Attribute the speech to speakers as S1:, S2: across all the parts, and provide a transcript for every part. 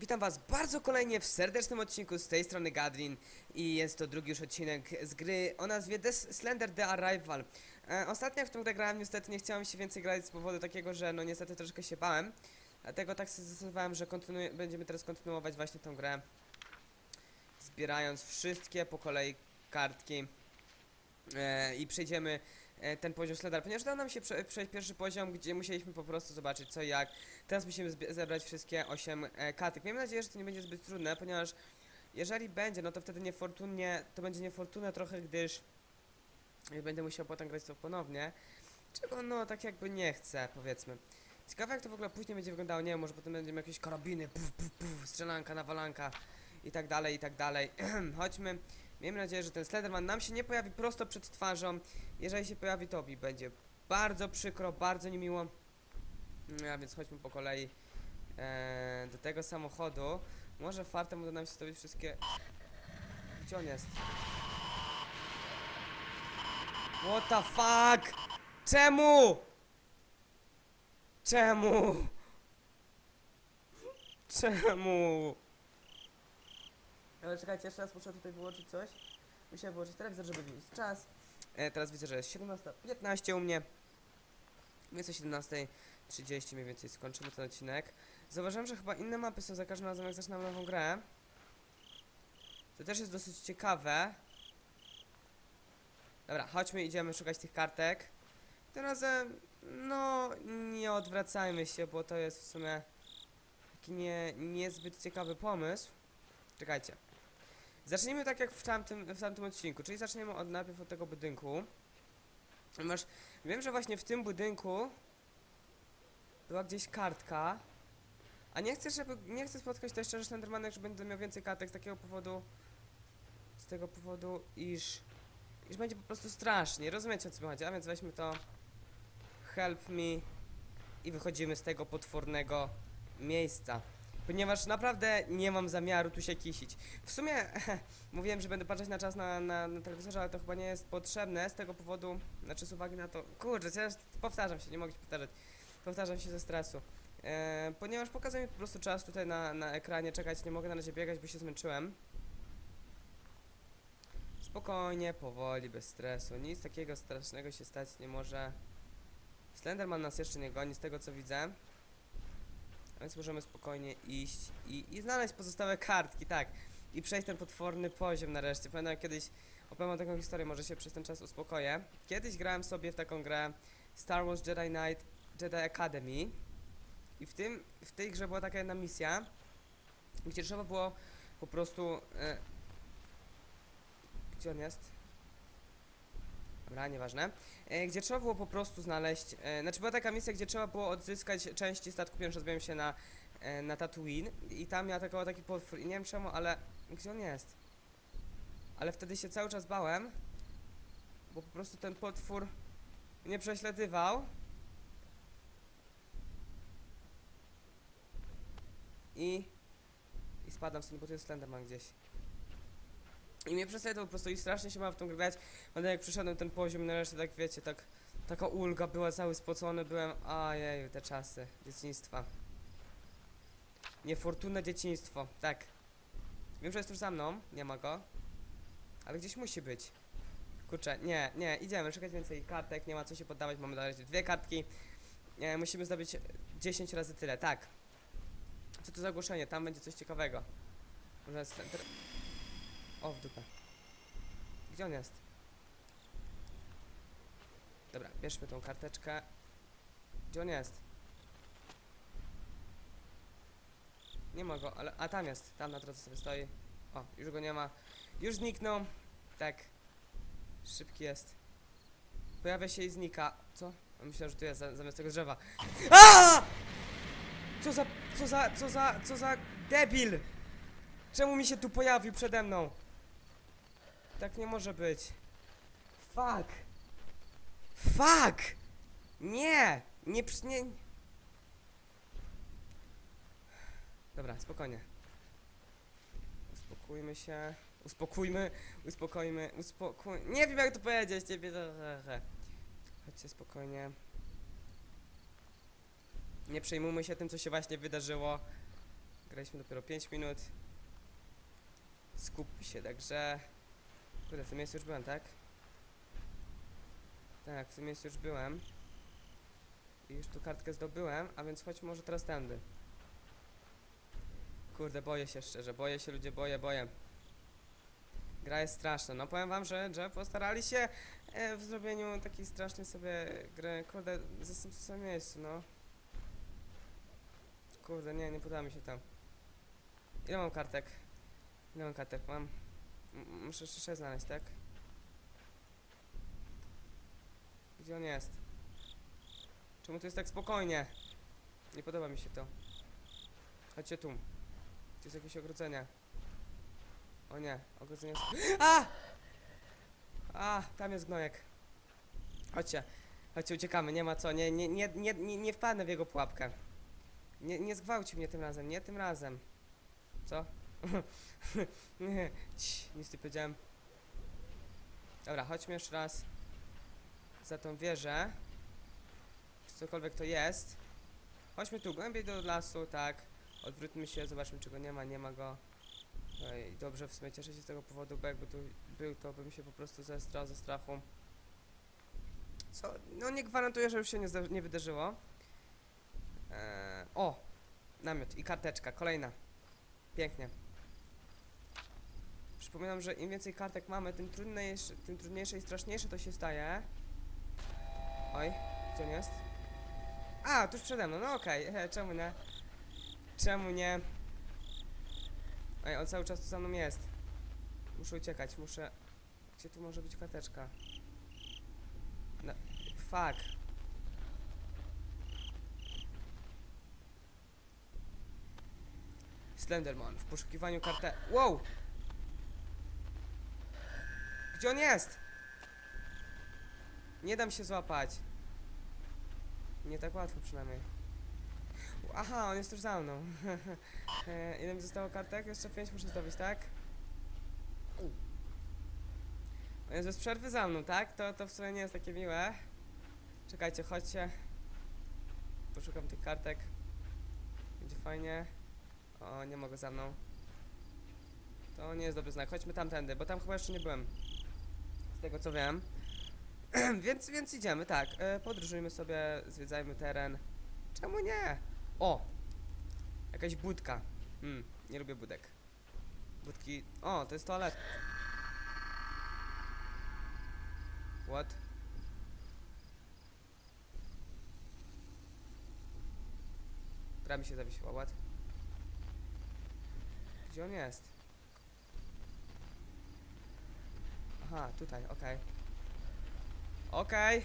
S1: Witam was bardzo kolejnie w serdecznym odcinku z tej strony Gadrin i jest to drugi już odcinek z gry o nazwie The Slender The Arrival. E, ostatnio jak w grę grałem niestety nie chciałem się więcej grać z powodu takiego, że no niestety troszkę się bałem. Dlatego tak sobie zdecydowałem, że będziemy teraz kontynuować właśnie tą grę. Zbierając wszystkie po kolei kartki. E, I przejdziemy ten poziom Slender, ponieważ udało nam się prze przejść pierwszy poziom, gdzie musieliśmy po prostu zobaczyć co jak. Teraz musimy zebrać wszystkie 8 e, kartek. Miejmy nadzieję, że to nie będzie zbyt trudne, ponieważ jeżeli będzie, no to wtedy niefortunnie, to będzie niefortunne trochę, gdyż e, będę musiał potem grać to ponownie, czego no tak jakby nie chcę, powiedzmy. Ciekawe jak to w ogóle później będzie wyglądało, nie wiem, może potem będziemy jakieś karabiny, puf, puf, puf, strzelanka, nawalanka i tak dalej, i tak dalej. Chodźmy. Miejmy nadzieję, że ten Slenderman nam się nie pojawi prosto przed twarzą. Jeżeli się pojawi, to będzie bardzo przykro, bardzo niemiło. No, a więc chodźmy po kolei e, do tego samochodu. Może fartem uda nam się zdobyć wszystkie... Gdzie on jest? What the fuck? Czemu? Czemu? Czemu? Ale czekajcie, jeszcze raz muszę tutaj wyłączyć coś. Musiałem wyłączyć telewizor, żeby widzieć czas. E, teraz widzę, że jest 17.15 u mnie. Więc o 17.30 mniej więcej skończymy ten odcinek. Zauważyłem, że chyba inne mapy są za każdym razem, jak zaczynam nową grę. To też jest dosyć ciekawe. Dobra, chodźmy, idziemy szukać tych kartek. Tym razem, no, nie odwracajmy się, bo to jest w sumie taki nie, niezbyt ciekawy pomysł. Czekajcie. Zacznijmy tak jak w tamtym, w tamtym odcinku, czyli zaczniemy od najpierw od tego budynku. Masz, wiem, że właśnie w tym budynku była gdzieś kartka. A nie chcę, żeby, nie chcę spotkać też szczerze Slendermana, że będę miał więcej kartek z takiego powodu, z tego powodu, iż, iż będzie po prostu strasznie. Rozumiecie o co mi chodzi? A więc weźmy to help me i wychodzimy z tego potwornego miejsca. Ponieważ naprawdę nie mam zamiaru tu się kisić. W sumie mówiłem, że będę patrzeć na czas na, na, na telewizorze, ale to chyba nie jest potrzebne z tego powodu, znaczy z uwagi na to, kurczę, teraz powtarzam się, nie mogę się powtarzać, powtarzam się ze stresu. E, ponieważ pokazuje mi po prostu czas tutaj na, na ekranie, czekać, nie mogę na razie biegać, bo się zmęczyłem. Spokojnie, powoli, bez stresu, nic takiego strasznego się stać nie może. Slenderman nas jeszcze nie goni z tego co widzę. Więc możemy spokojnie iść i, i znaleźć pozostałe kartki, tak. I przejść ten potworny poziom nareszcie. Pamiętam kiedyś opowiem taką historię, może się przez ten czas uspokoję. Kiedyś grałem sobie w taką grę Star Wars Jedi Knight Jedi Academy. I w tym, w tej grze była taka jedna misja, gdzie trzeba było po prostu... E, gdzie on jest? Dobra, nieważne. E, gdzie trzeba było po prostu znaleźć... E, znaczy była taka misja, gdzie trzeba było odzyskać części statku, pierwszy rozbiłem się na, e, na Tatooine i tam ja atakował taki potwór i nie wiem czemu, ale... Gdzie on jest? Ale wtedy się cały czas bałem, bo po prostu ten potwór mnie prześladował. I... I spadam stąd, bo tu jest Slenderman gdzieś. I mnie prześladował po prostu i strasznie się ma w tą grać. Ale jak przyszedłem ten poziom, nareszcie tak wiecie, tak... Taka ulga była, cały spocony byłem. Ojej, te czasy dzieciństwa. Niefortunne dzieciństwo, tak. Wiem, że jest już za mną, nie ma go. Ale gdzieś musi być. Kurczę, nie, nie, idziemy, szukać więcej kartek, nie ma co się poddawać, mamy dalej dwie kartki. Musimy zdobyć 10 razy tyle, tak. Co to za ogłoszenie? Tam będzie coś ciekawego. Może O, w dupę. Gdzie on jest? Dobra, bierzmy tą karteczkę. Gdzie on jest? Nie ma go, ale... A, tam jest. Tam na drodze sobie stoi. O, już go nie ma. Już zniknął. Tak. Szybki jest. Pojawia się i znika. Co? Myślałem, że tu jest za, zamiast tego drzewa. A! Co za... Co za... Co za... Co za... Debil! Czemu mi się tu pojawił przede mną? Tak nie może być. Fuck! Fuck! Nie! Nie przy... Nie... Dobra, spokojnie. Uspokójmy się. Uspokójmy, uspokoimy, uspokój... Nie wiem jak to powiedzieć, nie wiem... Chodźcie spokojnie. Nie przejmujmy się tym, co się właśnie wydarzyło. Graliśmy dopiero 5 minut. Skup się, także... Kurde, w tym miejscu już byłem, tak? Tak, w tym miejscu już byłem. I już tu kartkę zdobyłem, a więc chodź może teraz tędy. Kurde, boję się szczerze, boję się ludzie, boję, boję. Gra jest straszna. No powiem wam, że, że postarali się e, w zrobieniu takiej strasznej sobie gry. Kurde, jestem w samym miejscu, no. Kurde, nie, nie podoba mi się to. Ile mam kartek? Ile mam kartek? Mam... Muszę jeszcze znaleźć, tak? Gdzie on jest? Czemu tu jest tak spokojnie? Nie podoba mi się to. Chodźcie tu. Tu jest jakieś ogrodzenie. O nie, ogrodzenie jest... A! A, tam jest gnojek. Chodźcie, chodźcie, uciekamy, nie ma co, nie, nie, nie, nie, nie, nie wpadnę w jego pułapkę. Nie, nie zgwałci mnie tym razem, nie tym razem. Co? Nie, Cii, nic nie powiedziałem. Dobra, chodźmy jeszcze raz za tą wieżę. Czy cokolwiek to jest. Chodźmy tu, głębiej do lasu, tak. Odwróćmy się, zobaczmy czego nie ma, nie ma go. Ej, dobrze, w sumie cieszę się z tego powodu, bo jakby tu był, to bym się po prostu zestrał ze strachu. Co? No nie gwarantuję, że już się nie, nie wydarzyło. Eee, o! Namiot i karteczka, kolejna. Pięknie. Przypominam, że im więcej kartek mamy, tym trudniejsze, tym trudniejsze i straszniejsze to się staje. Oj, gdzie on jest? A, tuż przede mną, no okej, okay. czemu nie? Czemu nie? Ej, on cały czas tu za mną jest. Muszę uciekać, muszę... Gdzie tu może być karteczka? No, fuck. Slenderman w poszukiwaniu kartę... Wow! Gdzie on jest? Nie dam się złapać. Nie tak łatwo przynajmniej. Aha, on jest już za mną. Ile mi zostało kartek? Jeszcze pięć muszę zdobyć, tak? On jest bez przerwy za mną, tak? To, to w sumie nie jest takie miłe. Czekajcie, chodźcie. Poszukam tych kartek. Będzie fajnie. O, nie mogę za mną. To nie jest dobry znak. Chodźmy tamtędy, bo tam chyba jeszcze nie byłem. Z tego co wiem. więc, więc idziemy, tak. E, podróżujmy sobie, zwiedzajmy teren. Czemu nie? O! Jakaś budka. Hmm, nie lubię budek. Budki... O, to jest toalet. What? Gra mi się zawiesiła, what? Gdzie on jest? Aha, tutaj, okej. Okej.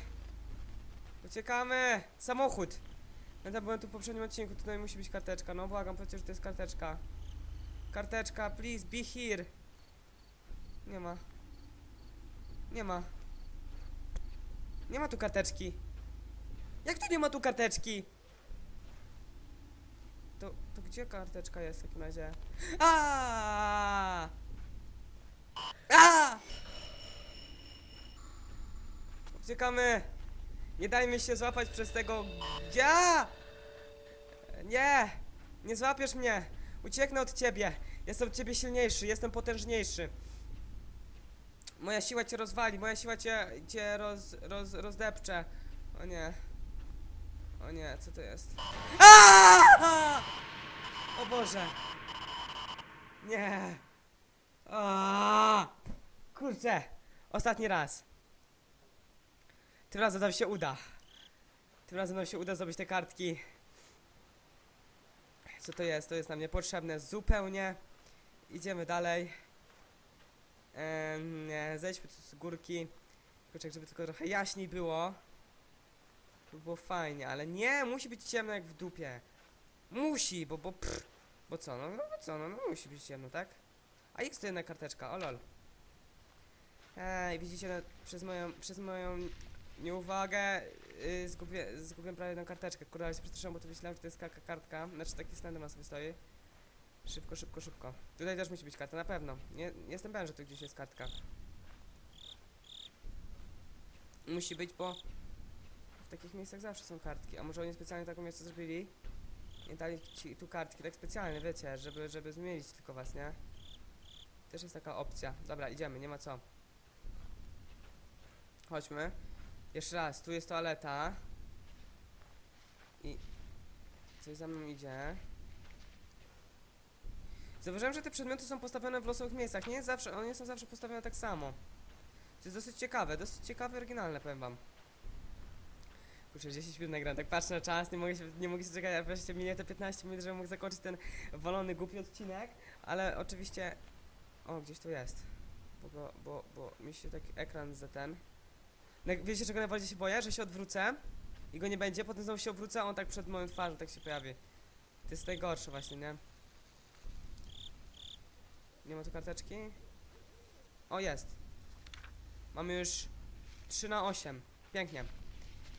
S1: Uciekamy! Samochód! Ja byłem tu w poprzednim odcinku, tutaj musi być karteczka. No błagam, powiedzcie, że to jest karteczka. Karteczka, please, be here. Nie ma. Nie ma. Nie ma tu karteczki. Jak tu nie ma tu karteczki? To, to gdzie karteczka jest w takim razie? A! A! Uciekamy! Nie dajmy się złapać przez tego... Gdzie? Nie! Nie złapiesz mnie! Ucieknę od ciebie! Jestem od ciebie silniejszy, jestem potężniejszy. Moja siła cię rozwali, moja siła cię, cię roz, roz, rozdepcze. O nie. O nie, co to jest? Aaaa! O Boże! Nie! Aaaa! Kurczę! Ostatni raz. Tym razem nam się uda. Tym razem nam się uda zdobyć te kartki. Co to jest? To jest nam niepotrzebne zupełnie. Idziemy dalej. Ehm, zejdźmy tu z górki. Kurczę, żeby tylko trochę jaśniej było. To by było fajnie, ale nie, musi być ciemno jak w dupie. Musi, bo, bo, pff, bo co, no, no co, no, no musi być ciemno, tak? A jest to jedna karteczka, o lol. Ej, widzicie, no, przez moją, przez moją nieuwagę yy, zgubię, zgubiłem prawie jedną karteczkę. Kurde, ale się przestraszyłem, bo to myślałem, że to jest ka- ka- kartka. Znaczy taki Slenderman sobie stoi. Szybko, szybko, szybko. Tutaj też musi być karta, na pewno. Nie, jestem pewien, że tu gdzieś jest kartka. Musi być, bo w takich miejscach zawsze są kartki. A może oni specjalnie taką miejsce zrobili? Nie dali ci tu kartki tak specjalnie, wiecie, żeby, żeby zmienić tylko was, nie? Też jest taka opcja. Dobra, idziemy, nie ma co. Chodźmy. Jeszcze raz, tu jest toaleta. I coś za mną idzie. Zauważyłem, że te przedmioty są postawione w losowych miejscach. Nie zawsze, one są zawsze postawione tak samo. To jest dosyć ciekawe, dosyć ciekawe, oryginalne, powiem wam. Kurczę, 10 minut nagram, tak patrzę na czas, nie mogę się, nie mogę się czekać, aż wreszcie minie te 15 minut, żebym mógł zakończyć ten walony, głupi odcinek, ale oczywiście... O, gdzieś tu jest. Bo, bo, bo mi się taki ekran za ten... Jak- wiecie czego najbardziej się boję? Że się odwrócę i go nie będzie, potem znowu się obrócę, a on tak przed moją twarzą tak się pojawi. To jest najgorsze właśnie, nie? Nie ma tu karteczki? O, jest. Mamy już 3 na 8. Pięknie.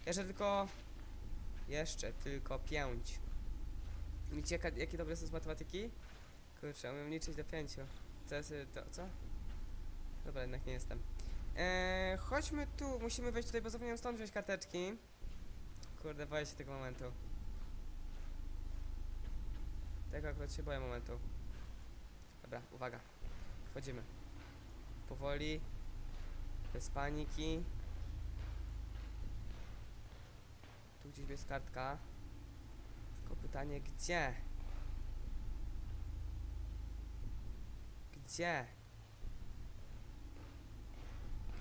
S1: Jeszcze tylko... Jeszcze tylko 5. Widzicie, jaka, jakie dobre są z matematyki? Kurczę, umiem liczyć do 5. To jest... y, To, co? Dobra, jednak nie jestem. Eee, chodźmy tu, musimy wejść tutaj, bo zapomniałem stąd wziąć karteczki. Kurde, boję się tego momentu. Tego akurat się boję momentu. Dobra, uwaga. Wchodzimy. Powoli. Bez paniki. Tu gdzieś jest kartka. Tylko pytanie, gdzie? Gdzie?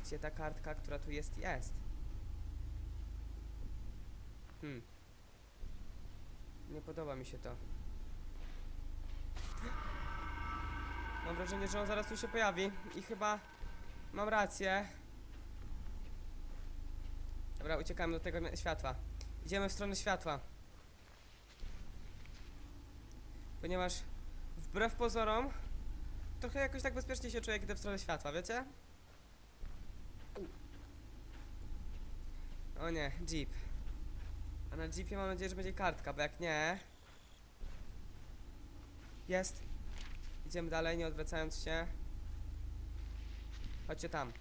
S1: Gdzie ta kartka, która tu jest, jest? Hmm. Nie podoba mi się to. Mam wrażenie, że on zaraz tu się pojawi i chyba mam rację. Dobra, uciekamy do tego światła. Idziemy w stronę światła. Ponieważ wbrew pozorom trochę jakoś tak bezpiecznie się czuję, idę w stronę światła, wiecie? O nie, jeep. A na jeepie mam nadzieję, że będzie kartka, bo jak nie... Jest. Idziemy dalej, nie odwracając się. Chodźcie tam.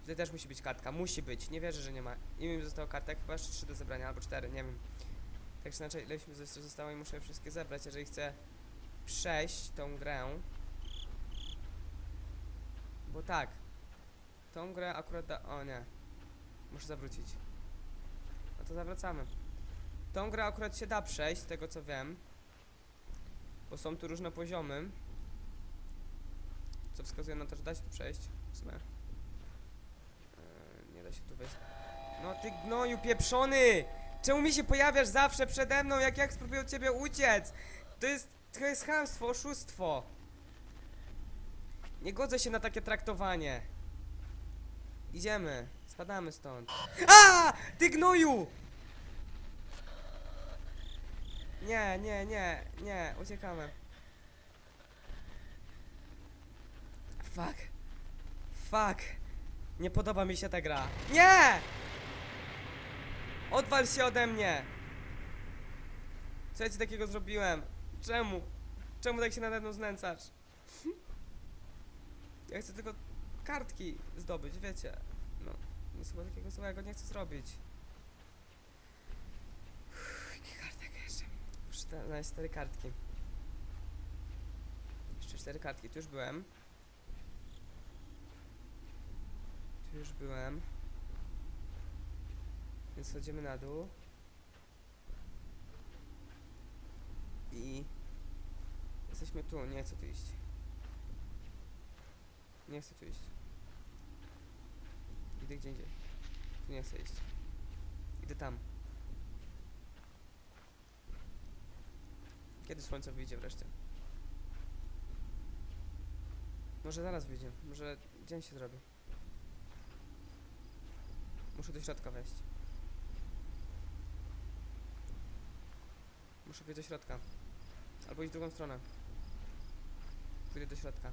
S1: Tutaj też musi być kartka. Musi być. Nie wierzę, że nie ma. Ile mi zostało kartek? Chyba jeszcze 3 do zebrania, albo 4, nie wiem. Tak czy inaczej, ileś mi zostało i muszę je wszystkie zebrać, jeżeli chcę przejść tą grę. Bo tak. Tą grę akurat da... O nie. Muszę zawrócić. No to zawracamy. Tą grę akurat się da przejść, z tego co wiem. Bo są tu różne poziomy. Co wskazuje na to, że da się tu przejść. W sumie. Eee, nie da się tu wejść. No ty gnoju pieprzony! Czemu mi się pojawiasz zawsze przede mną, jak jak spróbuję od ciebie uciec? To jest, to jest chamstwo, oszustwo. Nie godzę się na takie traktowanie. Idziemy. Spadamy stąd. A! Ty gnoju! Nie, nie, nie, nie, uciekamy. Fuck. Fuck. Nie podoba mi się ta gra. Nie! Odwal się ode mnie! Co ja ci takiego zrobiłem? Czemu? Czemu tak się nade mną znęcasz? Ja chcę tylko kartki zdobyć, wiecie. No, nic chyba takiego złego nie chcę zrobić. Jakie kartek jeszcze? Muszę znaleźć cztery kartki. Jeszcze cztery kartki, tu już byłem. Tu już byłem. Więc chodzimy na dół. I jesteśmy tu, nie chcę tu iść. Nie chcę tu iść. Idę gdzie indziej. Tu nie chcę iść. Idę tam. Kiedy słońce wyjdzie wreszcie? Może zaraz wyjdzie. Może dzień się zrobi. Muszę do środka wejść. Muszę wejść do środka. Albo iść w drugą stronę. Pójdę do środka.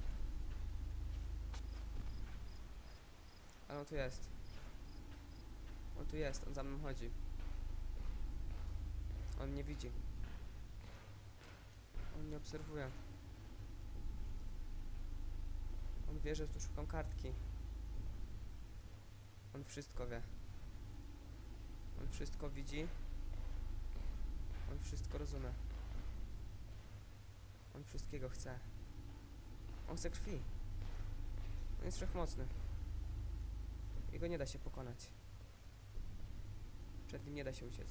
S1: Ale on tu jest. On tu jest, on za mną chodzi. On mnie widzi. On mnie obserwuje. On wie, że tu szukam kartki. On wszystko wie. On wszystko widzi. On wszystko rozumie. On wszystkiego chce. On chce krwi. On jest wszechmocny. Jego nie da się pokonać. Przed nim nie da się uciec.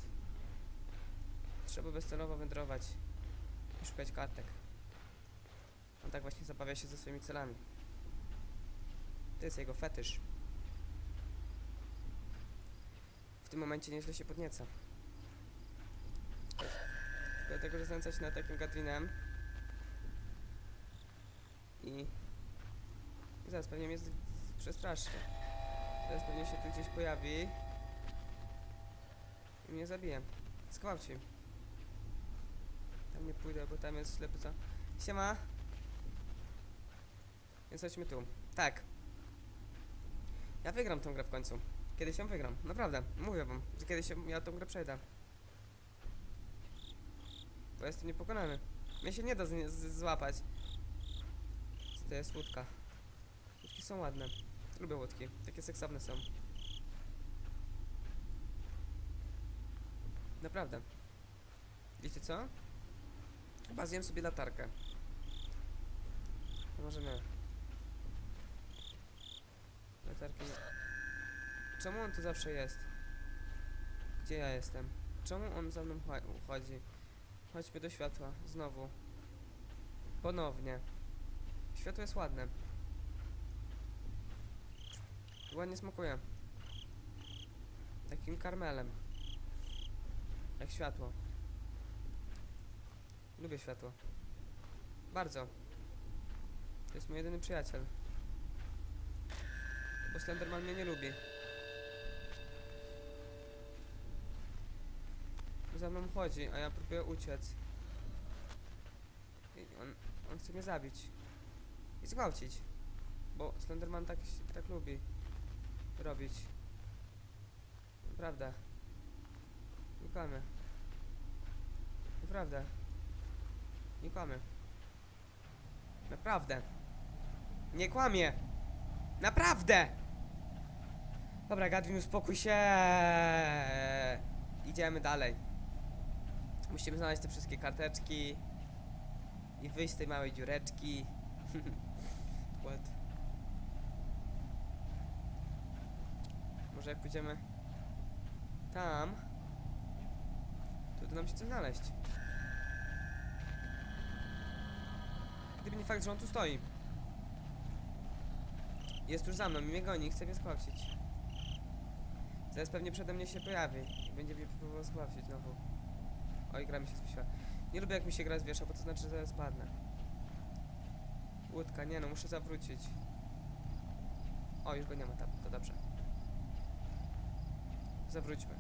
S1: Trzeba bezcelowo wędrować i szukać kartek. On tak właśnie zabawia się ze swoimi celami. To jest jego fetysz. W tym momencie nieźle się podnieca. Dlatego, że znęca się nad takim Gatrinem. I... I zaraz pewnie mnie przestraszy. Teraz pewnie się tu gdzieś pojawi. I mnie zabije. Zgwałci. Tam nie pójdę, bo tam jest ślepy co. Siema. Więc chodźmy tu. Tak. Ja wygram tą grę w końcu. Kiedyś ją wygram. Naprawdę. Mówię wam, że kiedyś ja tą grę przejdę. Bo jestem niepokonany. Mnie się nie da złapać. Co to jest łódka? Łódki są ładne. Lubię łódki. Takie seksowne są. Naprawdę. Wiecie co? Chyba zjem sobie latarkę. A Może nie. Latarki nie. Czemu on tu zawsze jest? Gdzie ja jestem? Czemu on za mną chła- chodzi? Chodźmy do światła. Znowu. Ponownie. Światło jest ładne. Ładnie smakuje. Takim karmelem. Jak światło. Lubię światło. Bardzo. To jest mój jedyny przyjaciel. Bo Slenderman mnie nie lubi. Za mną chodzi, a ja próbuję uciec. I on, on chce mnie zabić. I zgwałcić. Bo Slenderman tak, tak lubi robić. Naprawdę. Nie. Naprawdę. Nie kłamie. Naprawdę. Nie kłamie. Naprawdę! Dobra, Gadwin, uspokój się. Idziemy dalej. Musimy znaleźć te wszystkie karteczki i wyjść z tej małej dziureczki. What? Może jak pójdziemy tam, to uda nam się coś znaleźć. Gdyby nie fakt, że on tu stoi. Jest już za mną i mnie goni, chce mnie zgwałcić. Zaraz pewnie przede mnie się pojawi i będzie mnie próbował zgwałcić znowu. Oj, gra mi się zwiesiła. Nie lubię jak mi się gra zwiesza, bo to znaczy, że zaraz padnę. Łódka, nie no, muszę zawrócić. O, już go nie ma tam, to dobrze. Zawróćmy.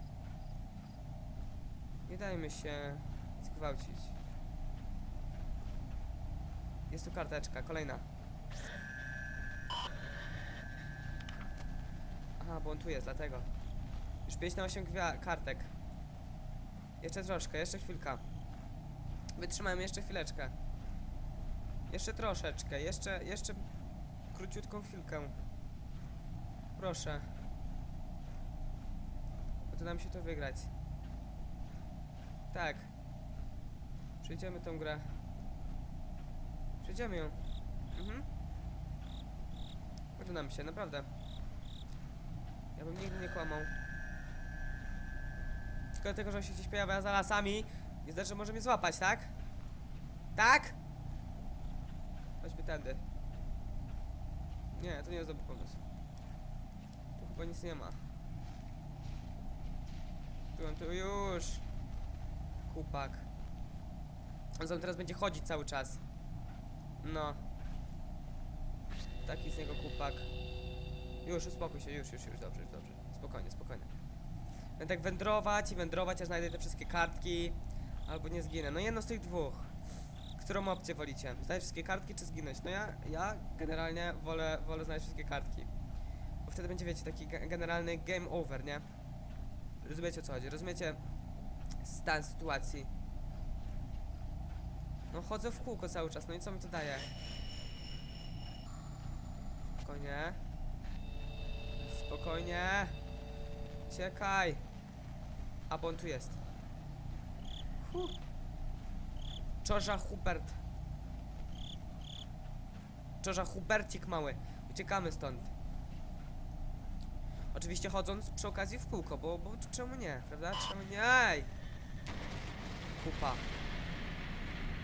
S1: Nie dajmy się zgwałcić. Jest tu karteczka, kolejna. Aha, bo on tu jest, dlatego. Już 5 na 8 gwia- kartek. Jeszcze troszkę, jeszcze chwilka. Wytrzymałem jeszcze chwileczkę. Jeszcze troszeczkę, jeszcze, jeszcze króciutką chwilkę. Proszę. Nam się to wygrać. Tak. Przejdziemy tą grę. Przejdziemy ją. Mhm. Uda nam się, naprawdę. Ja bym nigdy nie kłamał. Tylko dlatego, że on się gdzieś pojawia za lasami, nie znaczy, że może mnie złapać, tak? Tak? Chodźmy tędy. Nie, to nie jest dobry pomysł. Tu chyba nic nie ma. Tu tu już. Kupak. On tam teraz będzie chodzić cały czas. No. Taki z niego kupak. Już, uspokój się, już, już, już, dobrze, już, dobrze. Spokojnie, spokojnie. Będę tak wędrować i wędrować, aż znajdę te wszystkie kartki. Albo nie zginę. No jedno z tych dwóch. Którą opcję wolicie? Znaleźć wszystkie kartki czy zginąć? No ja, ja generalnie wolę, wolę znaleźć wszystkie kartki. Bo wtedy będzie, wiecie, taki ge- generalny game over, nie? Rozumiecie o co chodzi? Rozumiecie stan sytuacji? No chodzę w kółko cały czas, no i co mi to daje? Spokojnie. Spokojnie. Czekaj. A bo on tu jest. Hu. Czorza Hubert. Czorza Hubercik mały. Uciekamy stąd. Oczywiście chodząc przy okazji w kółko, bo, bo czemu nie, prawda? Czemu nie? Ej! Kupa.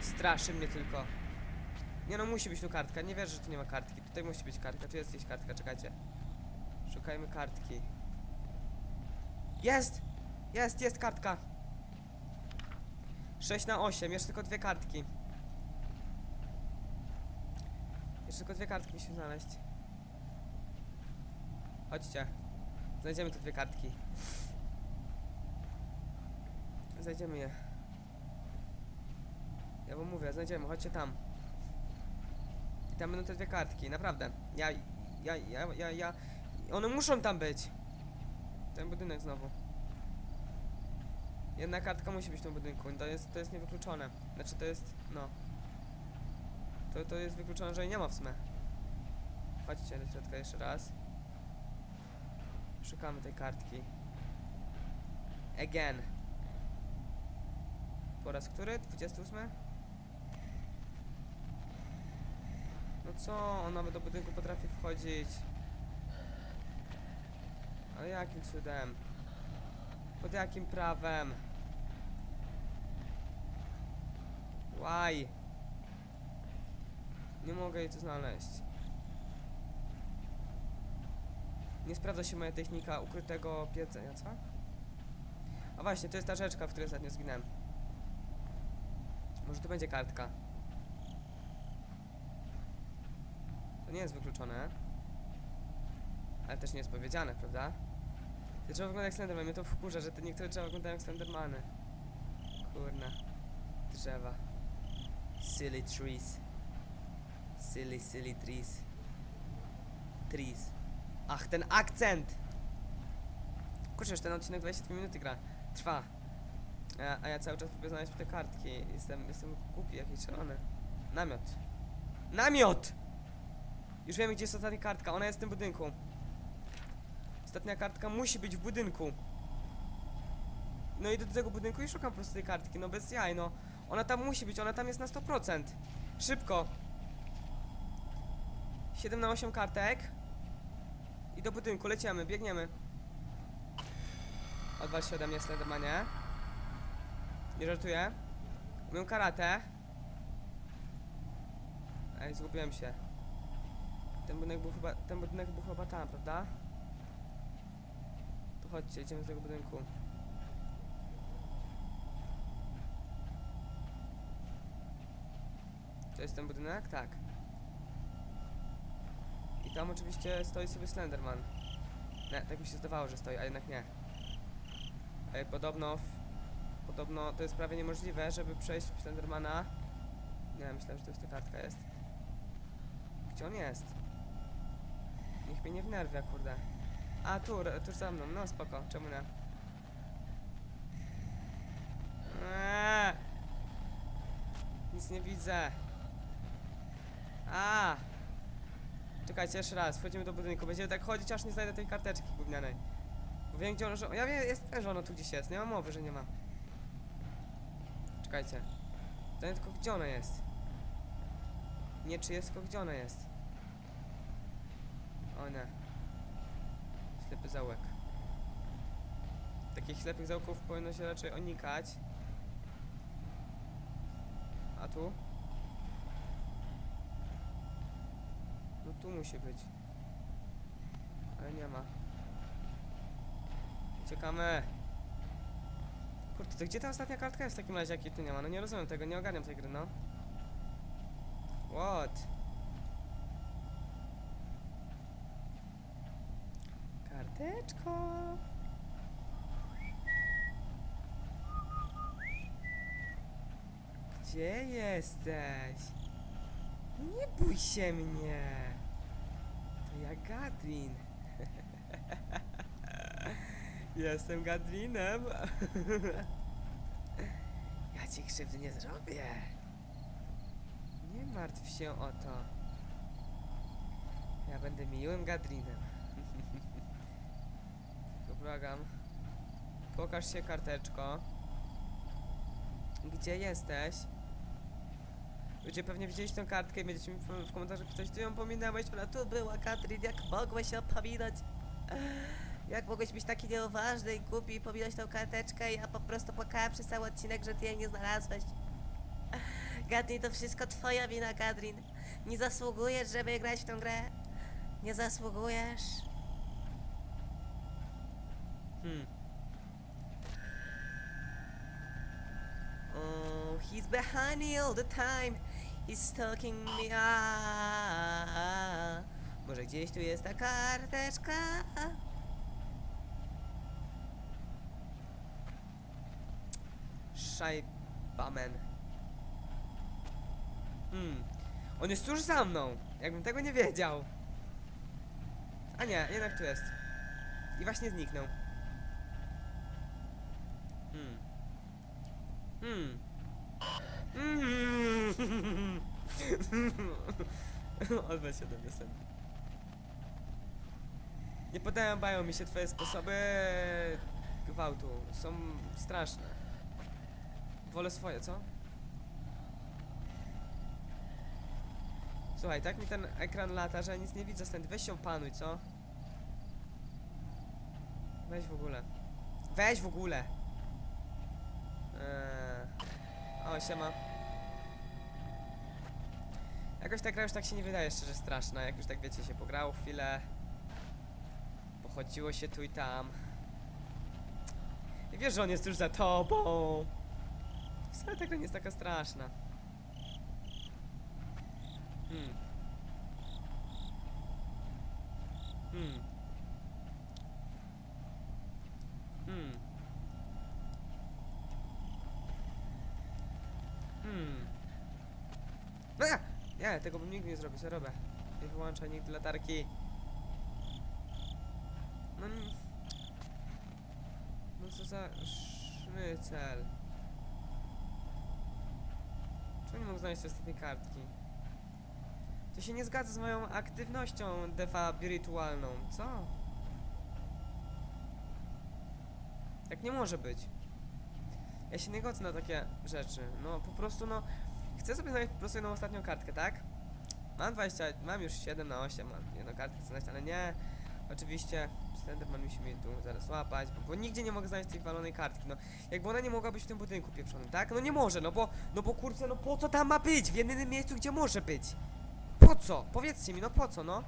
S1: Straszy mnie tylko. Nie no, musi być tu kartka. Nie wierzę, że tu nie ma kartki. Tutaj musi być kartka. Tu jest gdzieś kartka, czekajcie. Szukajmy kartki. Jest! Jest, jest kartka. 6 na 8, jeszcze tylko dwie kartki. Jeszcze tylko dwie kartki musimy znaleźć. Chodźcie. Znajdziemy te dwie kartki. Znajdziemy je. Ja wam mówię, znajdziemy, chodźcie tam. I tam będą te dwie kartki, naprawdę. Ja, ja, ja, ja, ja... One muszą tam być. Ten budynek znowu. Jedna kartka musi być w tym budynku, to jest, to jest niewykluczone. Znaczy to jest, no. To, to jest wykluczone, że jej nie ma w sumie. Chodźcie do środka jeszcze raz. Szukamy tej kartki. Again. Po raz który? 28? No co, on nawet do budynku potrafi wchodzić. Ale jakim cudem? Pod jakim prawem? Why? Nie mogę jej tu znaleźć. Nie sprawdza się moja technika ukrytego piedzenia, co? A właśnie, to jest ta rzeczka, w której ostatnio zginąłem. Może tu będzie kartka. To nie jest wykluczone. Ale też nie jest powiedziane, prawda? Te drzewa wyglądają jak Slenderman, mnie to wkurza, że te niektóre drzewa wyglądają jak Slendermany. Kurna. Drzewa. Silly trees. Silly, silly trees. Trees. Ach, ten akcent! Kurczę, ten odcinek 22 minuty gra. Trwa. A, a ja cały czas próbuję znaleźć te kartki. Jestem, jestem głupi, jakiś szalony. Namiot. Namiot! Już wiemy, gdzie jest ostatnia kartka. Ona jest w tym budynku. Ostatnia kartka musi być w budynku. No idę do tego budynku i szukam po prostu tej kartki. No bez jaj, no. Ona tam musi być, ona tam jest na 100%. Szybko. 7 na 8 kartek. Do budynku, lecimy, biegniemy. Odwal się ode mnie, Slendermanie. Nie żartuję. Umiem karate. Ej, zgubiłem się. Ten budynek był chyba, ten budynek był chyba tam, prawda? To chodźcie, idziemy do tego budynku. To jest ten budynek? Tak. Tam oczywiście stoi sobie Slenderman. Nie, tak mi się zdawało, że stoi, a jednak nie. Ej, podobno... w- Podobno to jest prawie niemożliwe, żeby przejść w Slendermana. Nie, myślałem, że to już ta kartka jest. Gdzie on jest? Niech mnie nie wnerwia, kurde. A, tu, tu za mną, no spoko, czemu nie? Eee! Nic nie widzę. A! Czekajcie, jeszcze raz, wchodzimy do budynku. Będziemy tak chodzić, aż nie znajdę tej karteczki gównianej. Bo wiem, gdzie ona, że... Ja wiem, jest, że ona tu gdzieś jest, nie ma mowy, że nie ma. Czekajcie. To nie tylko gdzie ona jest. Nie czy jest, tylko gdzie ona jest. O nie. Ślepy zaułek. Takich ślepych zaułków powinno się raczej unikać. A tu? Tu musi być. Ale nie ma. Uciekamy. Kurde, to gdzie ta ostatnia kartka jest w takim razie, jakiej tu nie ma? No nie rozumiem tego, nie ogarniam tej gry, no. What? Karteczko. Gdzie jesteś? Nie bój się mnie. Ja Gadrin. Jestem Gadrinem. ja ci krzywdy nie zrobię. Nie martw się o to. Ja będę miłym Gadrinem. Błagam. Pokaż się karteczko. Gdzie jesteś? Ludzie pewnie widzieliście tę kartkę i będziecie mi w, w komentarzu pisać, ty ją pominęłeś, ona tu była, Katrin, jak mogłeś ją pominąć? Jak mogłeś być taki nieuważny i głupi i pominąć tą karteczkę? Ja po prostu płakałem przez cały odcinek, że ty jej nie znalazłeś. Gadrin, to wszystko twoja wina, Gadrin. Nie zasługujesz, żeby grać w tę grę. Nie zasługujesz. Hmm. Oh, he's behind me all the time. He's stalking me. Może gdzieś tu jest ta karteczka? Szajbamen. Hmm. On jest tuż za mną. Jakbym tego nie wiedział. A nie, jednak tu jest. I właśnie zniknął. Hmm. Hmm. Mm. Do piosenki. Nie podobają mi się twoje sposoby gwałtu. Są straszne. Wolę swoje, co? Słuchaj, tak mi ten ekran lata, że nic nie widzę stąd. Weź się opanuj, co? Weź w ogóle. Weź w ogóle! Eee... O, siema. Jakoś ta gra już tak się nie wydaje szczerze straszna, jak już tak wiecie, się pograło chwilę. Pochodziło się tu i tam. I wiesz, że on jest już za tobą. Wcale ta gra nie jest taka straszna. Hmm. Hmm. Hmm. A! Nie, tego bym nigdy nie zrobił, co robię? Nie wyłączaj nigdy latarki. No nie... No co za sznycel. Czemu nie mogę znaleźć ostatniej kartki? To się nie zgadza z moją aktywnością defabiritualną, co? Tak nie może być. Ja się nie godzę na takie rzeczy. No po prostu no... Chcę sobie znaleźć po prostu jedną ostatnią kartkę, tak? Mam 20, mam już 7 na 8, mam jedną kartkę chcę znaleźć, ale nie. Oczywiście Slenderman musi mnie tu zaraz łapać, bo, bo nigdzie nie mogę znaleźć tej walonej kartki, no. Jakby ona nie mogła być w tym budynku pieprzonym, tak? No nie może, no bo, no bo kurczę, no po co tam ma być? W jedynym miejscu, gdzie może być. Po co? Powiedzcie mi, no po co, no?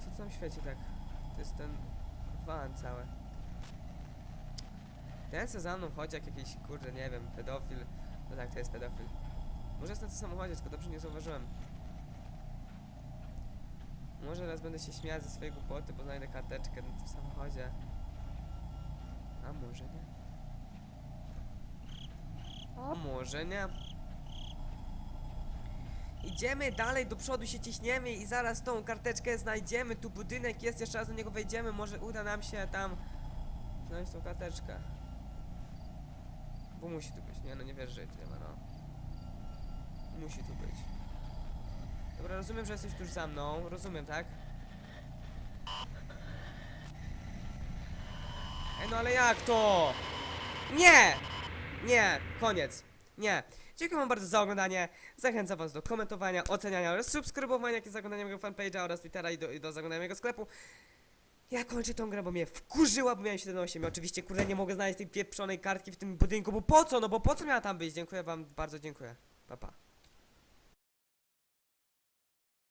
S1: Co tam świeci tak? To jest ten van cały. Ten co za mną chodzi jak jakiś, kurde, nie wiem, pedofil. No tak, to jest pedofil. Może jest na tym samochodzie, tylko dobrze nie zauważyłem. Może raz będę się śmiać ze swojej głupoty, bo znajdę karteczkę na tym samochodzie. A może nie? A może nie? Idziemy dalej do przodu, się ciśniemy i zaraz tą karteczkę znajdziemy. Tu budynek jest, jeszcze raz do niego wejdziemy. Może uda nam się tam znaleźć tą karteczkę. Bo musi tu być, nie? No nie wierzę, że jej tu nie ma, no. Musi tu być. Dobra, rozumiem, że jesteś tuż za mną. Rozumiem, tak? Ej, no ale jak to? Nie! Nie! Koniec. Nie. Dziękuję wam bardzo za oglądanie. Zachęcam was do komentowania, oceniania oraz subskrybowania, i zaglądania mojego fanpage'a oraz Twittera i do, i do zaglądania mojego sklepu. Ja kończę tą grę, bo mnie wkurzyła, bo miałem 7-8. Oczywiście, kurde, nie mogę znaleźć tej pieprzonej kartki w tym budynku, bo po co? No bo po co miała tam być? Dziękuję wam, bardzo dziękuję. Pa, pa.